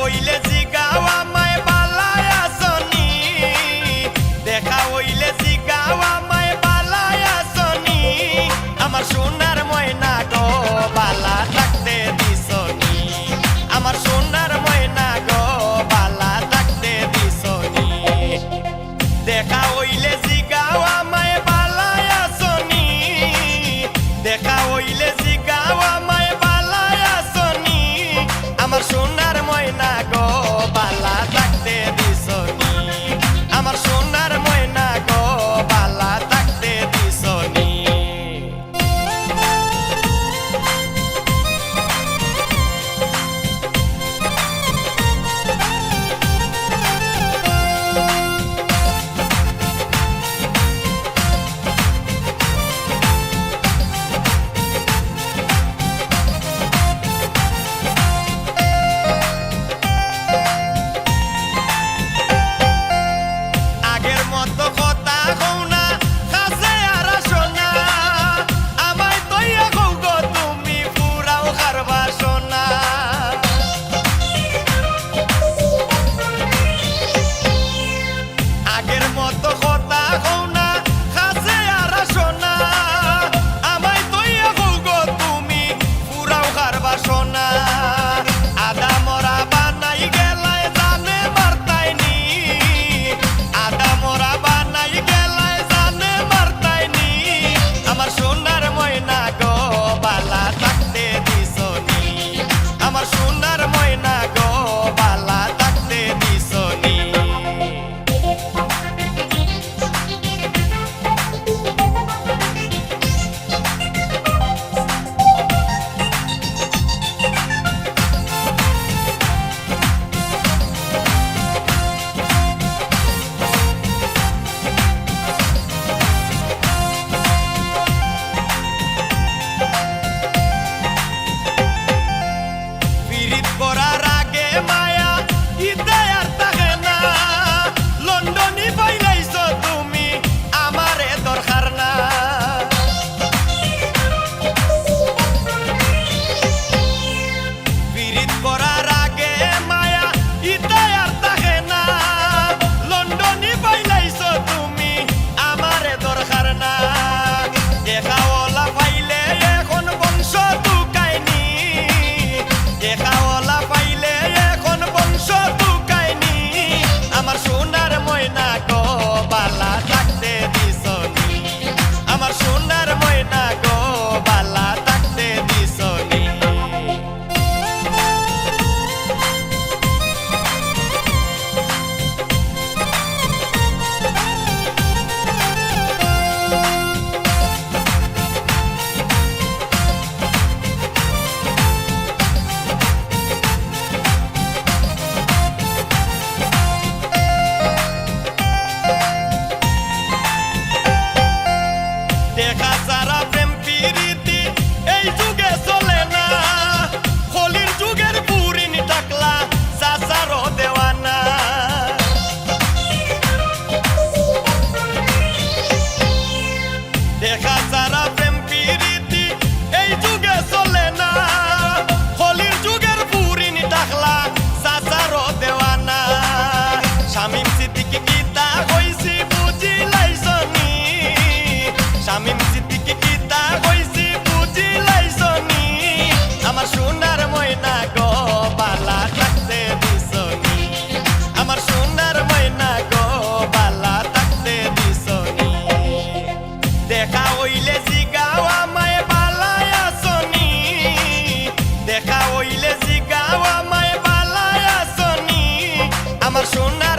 হইলে জিগাওয়া কইলে জিগাও আমায় বালায় আসনি। আমার সোনা